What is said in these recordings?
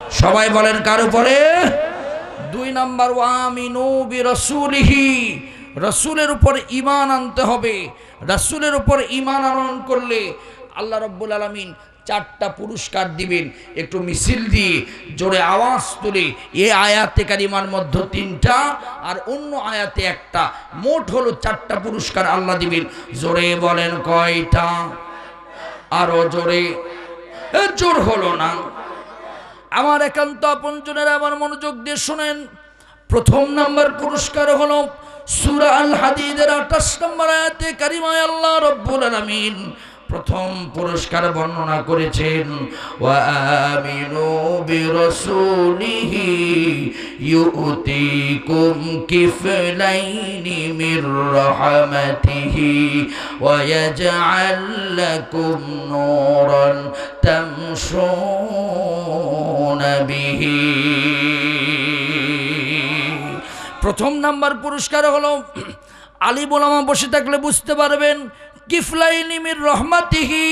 সবাই বলেন কার উপরে? দুই নাম্বার, ওয়ামিনু বি রসুলিহি রসুলের উপর ইমান আনতে হবে। রসুলের উপর ইমান আনয়ন করলে আল্লাহ রব্বুল আলমিন চারটা পুরস্কার দিবেন। একটু মিছিল দিয়ে জোরে আওয়াজ তুলে এ আয়াতে কারিমার মধ্যে তিনটা আর অন্য আয়াতে একটা। মোট হলো চারটা পুরস্কার আল্লাহ দিবেন। জোরে বলেন কয়টা? আরও জোরে। জোর হলো না। আমার একান্ত আপনজনের আমার মনোযোগ দিয়ে শোনেন। প্রথম নাম্বার পুরস্কার হলো সুরা আল হাদিদের আঠাশ নম্বর আয়াতে কারিমায় আল্লাহ রব্বুল আলামিন প্রথম পুরস্কার বর্ণনা করেছেন, ওয়া আমিনু বিরাসূলিহি ইউতিকুম কিফলাইনি মির রাহমাতিহি ওয়া ইয়াজআল লাকুম নূরান তামশুনা প্রথম নাম্বার পুরস্কার হলো আলী বোলামা বসে থাকলে বুঝতে পারবেন কিফলাইনি মির রহমাতিহি।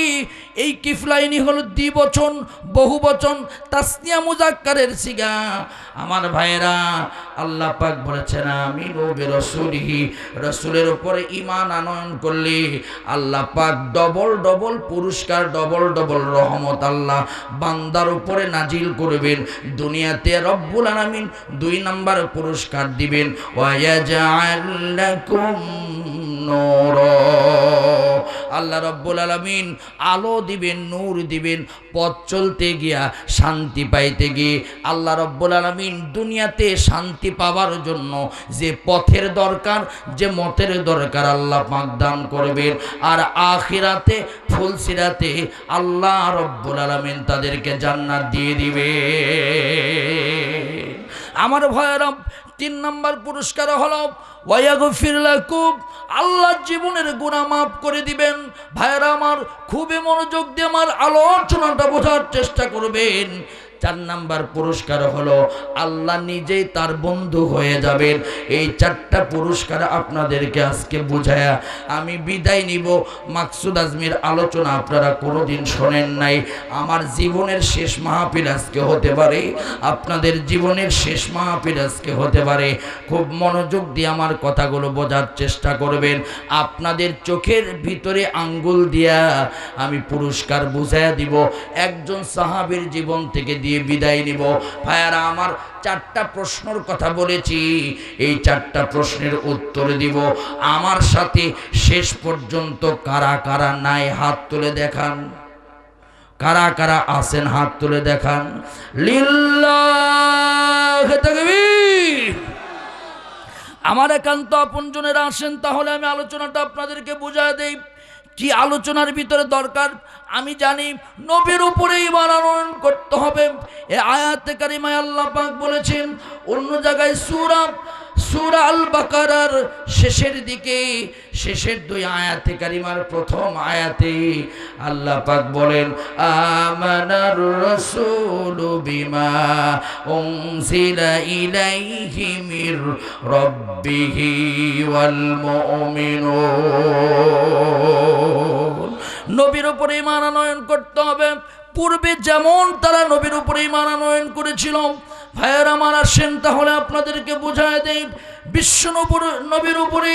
এই কিফলাইনি হলো দ্বিবচন বহু বচন তাসনিয়া মুজাক্কারের সিগা। আমার ভাইয়েরা, আল্লাহ পাক বলেছেন আমি নবী রসুলহি রসুলের উপরে ইমান আনয়ন করলে আল্লাহ পাক ডবল ডবল পুরস্কার, ডবল ডবল রহমত আল্লাহ বান্দার উপরে নাজিল করবেন। দুনিয়াতে রব্বুল আলামিন দুই নাম্বার পুরস্কার দিবেন। ওয়ায়াজআলাকুম নূরা। আল্লাহ রব্বুল আলমিন আলো দিবেন, নূর দিবেন, পথ চলতে গিয়া শান্তি পাইতে গিয়ে আল্লাহ রব্বুল আলমিন দুনিয়াতে শান্তি পাওয়ার জন্য যে পথের দরকার, যে মতের দরকার আল্লাহ পাক দান করবেন। আর আখিরাতে, ফুলসিরাতে আল্লাহ রব্বুল আলমিন তাদেরকে জান্নাত দিয়ে দিবে আমার ভয়েরব তিন নম্বর পুরস্কার হলো ওয়াগফির ফিরলাকুব আল্লাহ জীবনের গুনাহ মাফ করে দিবেন। ভাইয়েরা আমার, খুবই মনোযোগ দিয়ে আমার আলোচনাটা বোঝার চেষ্টা করবেন। চার নাম্বার পুরস্কার হলো আল্লাহ নিজেই তার বন্ধু হয়ে যাবেন। এই চারটা পুরস্কার আপনাদেরকে আজকে বুঝায়া। আমি বিদায় নিব। মাকসুদ আজমির আলোচনা আপনারা কোনোদিন শোনেন নাই। আমার জীবনের শেষ মাহফিল আজকে হতে পারে। আপনাদের জীবনের শেষ মাহফিল আজকে হতে পারে। খুব মনোযোগ দিয়ে আমার কথাগুলো বোঝার চেষ্টা করবেন। আপনাদের চোখের ভিতরে আঙ্গুল দিয়া আমি পুরস্কার বুঝাইয়া দিব। একজন সাহাবীর জীবন থেকে দিয়ে বিদায় নিব। ভাইয়ারা, আমার চারটা প্রশ্নর কথা বলেছি। এই চারটা প্রশ্নের উত্তর দিব। আমার সাথে শেষ পর্যন্ত কারা কারা নাই হাত তুলে দেখান। কারা কারা আছেন হাত তুলে দেখান। আমার একান্ত আপনজনেরা আসেন, তাহলে আমি আলোচনাটা আপনাদেরকে বুঝায় দেই। কি আলোচনার ভিতরে দরকার, আমি জানি নবীর উপরেই আনয়ন করতে হবে। এ আয়াতে কারিমায় আল্লাহ পাক বলেছেন, অন্য জায়গায় সুরা সুরা আল বাকারার শেষের দিকে, শেষের দুই আয়াতে কারিমার প্রথম আয়াতে আল্লাহ পাক বলেন, আমানার রাসূলু বিমা উনজিলা ইলাইহি মির রাব্বিহি ওয়াল মুমিনুন। নবীর উপরে ইমান আনয়ন করতে হবে। পূর্বে যেমন তারা নবীর উপরে ইমান আনয়ন করেছিল ভাইয়ের আমার আসেন তাহলে আপনাদেরকে বোঝায় দেই বিশ্ব নবীর উপরে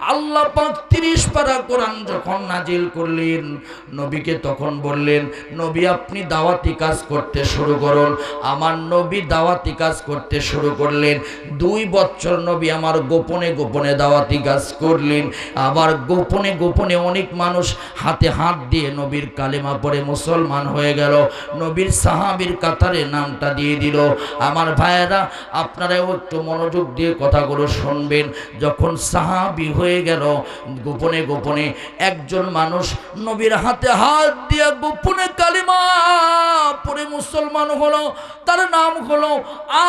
আল্লাহ পাক তিরিশ পারা কোরআন যখন নাজিল করলেন, নবীকে তখন বললেন, নবী, আপনি দাওয়াতি কাজ করতে শুরু করুন। আমার নবী দাওয়াতি কাজ করতে শুরু করলেন। দুই বছর নবী আমার গোপনে গোপনে দাওয়াতি কাজ করলেন। আবার গোপনে গোপনে অনেক মানুষ হাতে হাত দিয়ে নবীর কালেমা পরে মুসলমান হয়ে গেল। নবীর সাহাবীর কাতারে নামটা দিয়ে দিল। আমার ভাইয়েরা, আপনারাও একটু মনোযোগ দিয়ে কথাগুলো শুনবেন। যখন সাহাবি হয়ে গেল। গোপনে গোপনে একজন মানুষ নবীর হাতে হাত দিয়ে গোপনে কালিমা মুসলমান হলো, তার নাম হলো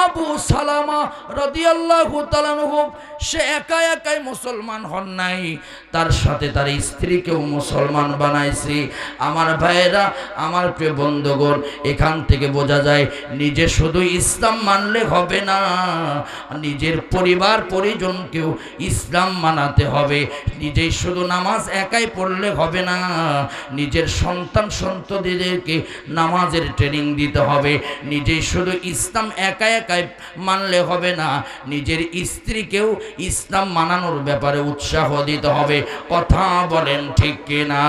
আবু সালামা রাদিয়াল্লাহু তাআলাহু সে একা একাই মুসলমান হন নাই। তার সাথে তার স্ত্রীকেও মুসলমান বানাইছে। আমার ভাইয়েরা, আমার প্রিয় বন্ধুগণ, এখান থেকে বোঝা যায়, নিজে শুধু ইসলাম মানলে হবে না। নিজের পরিবার, পরিজনকেও ইসলাম মানাতে হবে। নিজেই শুধু নামাজ একাই পড়লে হবে না। নিজের সন্তান সন্ততিদেরকে নামাজের ট্রেনিং দিতে হবে। নিজেই শুধু ইসলাম একা একাই মানলে হবে না, নিজের স্ত্রীকেও ইসলাম মানানোর ব্যাপারে উৎসাহ দিতে হবে। কথা বলেন ঠিক কিনা?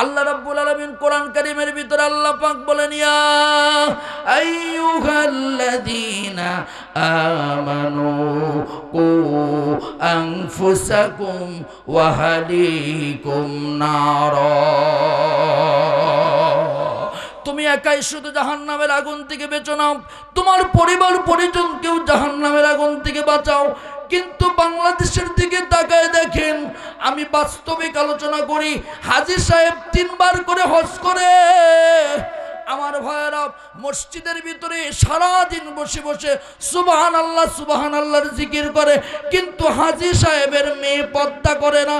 আল্লাহ রাব্বুল আলামিন কোরআন কারীমের ভিতরে আল্লাহ পাক বলেন, ইয়া আইয়ুহাল্লাযীনা আমানু কু আনফুসাকুম ওয়া হালিকুম নারা। তুমি একাই শুধু জাহান নামের আগুন থেকে বেঁচো নাও। তোমার পরিবার পরিজনকেও জাহান নামের আগুন থেকে বাঁচাও। কিন্তু বাংলাদেশের দিকে তাকায় দেখেন, আমি বাস্তবিক আলোচনা করি। হাজি সাহেব তিনবার করে হজ করে। আমার ভয়েরা মসজিদের ভিতরে সারাদিন বসে বসে সুবাহান আল্লাহ সুবাহান আল্লাহর জিকির করে। কিন্তু হাজি সাহেবের মেয়ে পদ্মা করে না।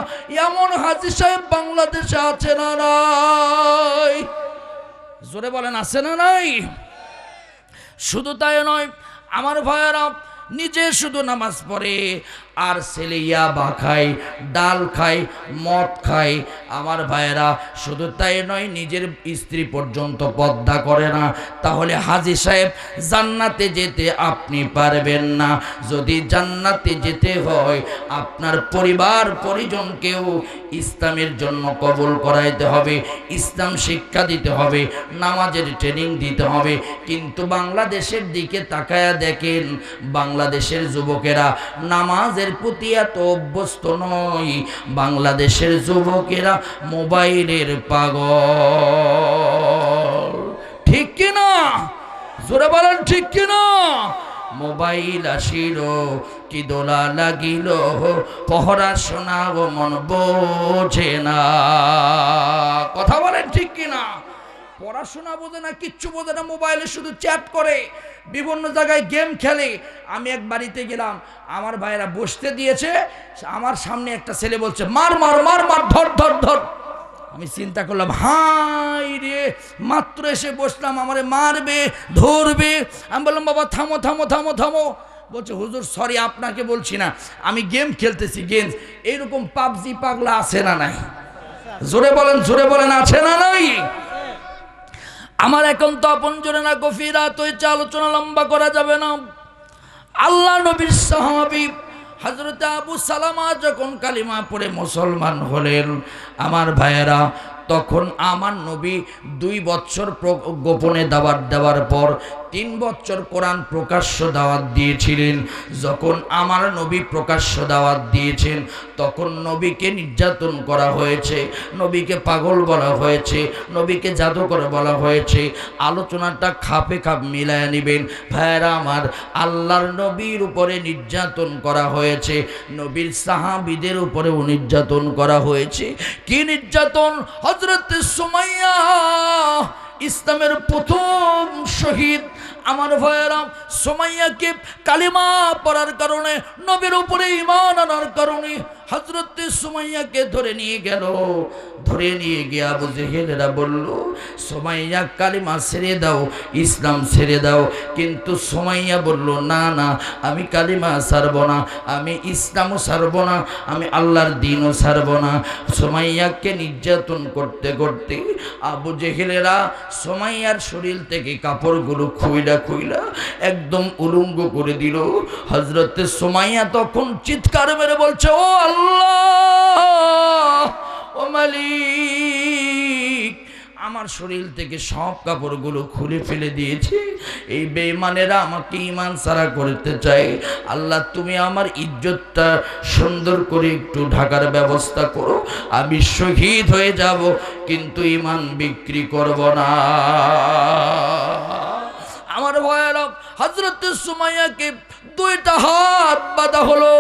এমন হাজি সাহেব বাংলাদেশে আছে না নাই? জোরে বলেন আছে না নাই? শুধু তাই নয় আমার ভয়েরা নিজে শুধু নামাজ পড়ে আর ছেলে ইয়াবা খায় ডাল খায় মদ খায় আমার ভাইয়েরা, শুধু তাই নয়, নিজের স্ত্রী পর্যন্ত পদ্মা করে না। তাহলে হাজি সাহেব, জান্নাতে যেতে আপনি পারবেন না। যদি জান্নাতে যেতে হয়, আপনার পরিবার পরিজনকেও ইসলামের জন্য কবুল করাইতে হবে, ইসলাম শিক্ষা দিতে হবে, নামাজের ট্রেনিং দিতে হবে। কিন্তু বাংলাদেশের দিকে তাকায়া দেখেন, বাংলাদেশের যুবকেরা নামাজের প্রতি এত অভ্যস্ত নয়। বাংলাদেশের যুবকেরা মোবাইলের পাগল। ঠিক কিনা? জোরে বলেন, ঠিক কিনা? মোবাইল আসিল, কি দোলা লাগিল, পহরা শোনাব মন বোঝে না। কথা বলেন, ঠিক কিনা? পড়াশোনা বোঝে না, কিচ্ছু বোঝে না, মোবাইলে শুধু চ্যাট করে, বিভিন্ন জায়গায় গেম খেলে। আমি এক বাড়িতে গেলাম, আমার ভাইয়েরা বসতে দিয়েছে, আমার সামনে একটা ছেলে বলছে, মার মার মার মার, ধর ধর ধর। আমি চিন্তা করলাম, হাই রে, মাত্র এসে বসলাম, আমারে মারবে, ধরবে। আমি বললাম, বাবা, থামো থামো থামো থামো। বলছে, হুজুর সরি আপনাকে বলছি না, আমি গেম খেলতেছি গেম এইরকম পাবজি পাগলা আছে না নাই? জোরে বলেন জোরে বলেন, আছে না নাই? আমার এখন তো আপন জোরে না গফিরা, তো এই আলোচনা লম্বা করা যাবে না। আল্লাহ নবীর সাহাবি হজরত আবু সালামা যখন কালিমা পড়ে মুসলমান হলেন, আমার ভাইয়েরা, তখন আমার নবী দুই বছর গোপনে দাবার দেওয়ার পর তিন বছর কোরআন প্রকাশ্য দাওয়াত দিয়েছিলেন। যখন আমার নবী প্রকাশ্য দাওয়াত দিয়েছেন, তখন নবীকে নির্যাতন করা হয়েছে, নবীকে পাগল বলা হয়েছে, নবীকে জাদুকর বলা হয়েছে। আলোচনাটা খাপে খাপ মিলায় নেবেন। ভাইয়েরা আমার, আল্লাহর নবীর উপরে নির্যাতন করা হয়েছে, নবীর সাহাবিদের উপরেও নির্যাতন করা হয়েছে। কি নির্যাতন? হজরত সুমাইয়া ইসলামের প্রথম শহীদ আমার ভয়েরাম সোমাইয়াকে কালিমা পড়ার কারণে, নবীর উপরে ইমান আনার কারণে হজরত সোমাইয়াকে ধরে নিয়ে গেল। ধরে নিয়ে গিয়ে আবু জেহেলেরা বলল, সোমাইয়া কালিমা ছেড়ে দাও, ইসলাম ছেড়ে দাও। কিন্তু সোমাইয়া বলল, না না, আমি কালিমা ছাড়ব না, আমি ইসলামও ছাড়ব না, আমি আল্লাহর দিনও ছাড়ব না। সোমাইয়াকে নির্যাতন করতে করতে আবু জেহেলেরা সোমাইয়ার শরীর থেকে কাপড়গুলো খুইলা খুইলা একদম উলঙ্গ করে দিল। হজরতে সোমাইয়া তখন চিৎকার মেরে বলছে, ও আল্লাহ! ও মালিক, আমার শরীর থেকে সব কাপড়গুলো খুলে ফেলে দিয়েছি। এই বেইমানেরা আমাকে ইমান সারা করতে চাই আল্লাহ, তুমি আমার ইজ্জতটা সুন্দর করে একটু ঢাকার ব্যবস্থা করো, আমি শহীদ হয়ে যাব, কিন্তু ইমান বিক্রি করব না। আমার ভয়ের হজরত সুমাইয়াকে দুইটা হাত বাঁধা হলো।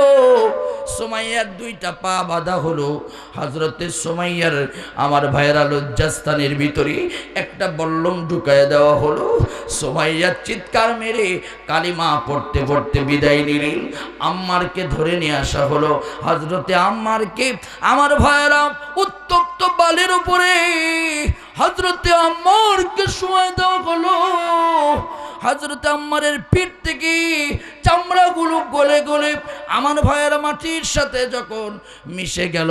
সোমাইয়ার দুইটা পা বাঁধা হলো। হজরতে সোমাইয়ার আমার ভাইয়েরা লজ্জাস্থানের ভিতরে একটা বল্লম ঢুকায় দেওয়া হলো। সোমাইয়ার চিৎকার মেরে কালিমা পড়তে পড়তে বিদায় নিলেন। আম্মারকে ধরে নিয়ে আসা হলো। হজরতে আম্মারকে আমার ভাইয়েরা উত্তপ্ত বালের উপরে হজরতে আম্মারকে শোয়াই দেওয়া হলো। হজরত আম্মারের পিঠ থেকে চামড়াগুলো গলে গলে আমার ভয়ের মাটির সাথে যখন মিশে গেল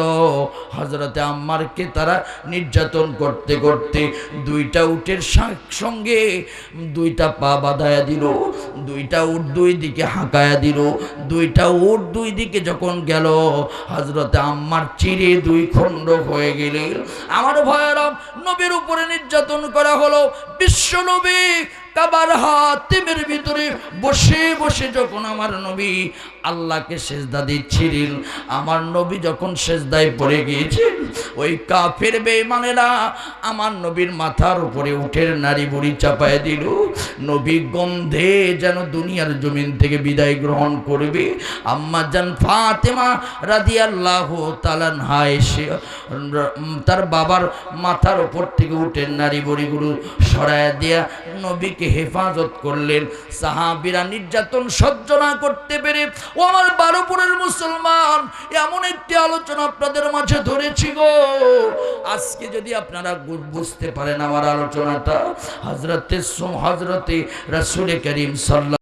হজরতে আম্মারকে তারা নির্যাতন করতে করতে দুইটা উটের সঙ্গে দুইটা পা বাঁধায়া দিল, দুইটা উট দুই দিকে হাঁকায়া দিল, দুইটা উট দুই দিকে যখন গেল হজরতে আম্মার চিরে দুই খণ্ড হয়ে গেলে আমার ভয়েরাম নবীর উপরে নির্যাতন করা হলো। বিশ্ব নবী কাবার হাতিমের ভিতরে বসে বসে যখন আমার নবী আল্লাহকে সেজদা দিচ্ছিলেন। আমার নবী যখন সেজদায় পড়ে গিয়েছেন ওই কাফের বেমানেরা আমার নবীর মাথার উপরে উঠের নারী বুড়ি চাপায় দিল। নবী গন্ধে যেন দুনিয়ার জমিন থেকে বিদায় গ্রহণ করবে। আম্মা জান ফাতেমা রাদিয়াল্লাহু তাআলা এসে উম, তার বাবার মাথার উপর থেকে উঠের নারী বড়িগুলো সরায় দিয়া নবীকে হেফাজত করলেন। সাহাবিরা নির্যাতন সহ্য না করতে পেরে ও আমার বারোপুরের মুসলমান, এমন একটি আলোচনা আপনাদের মাঝে ধরেছি গো। আজকে যদি আপনারা বুঝতে পারেন আমার আলোচনাটা হজরতে হজরতে রাসুল করিম সাল্লাহ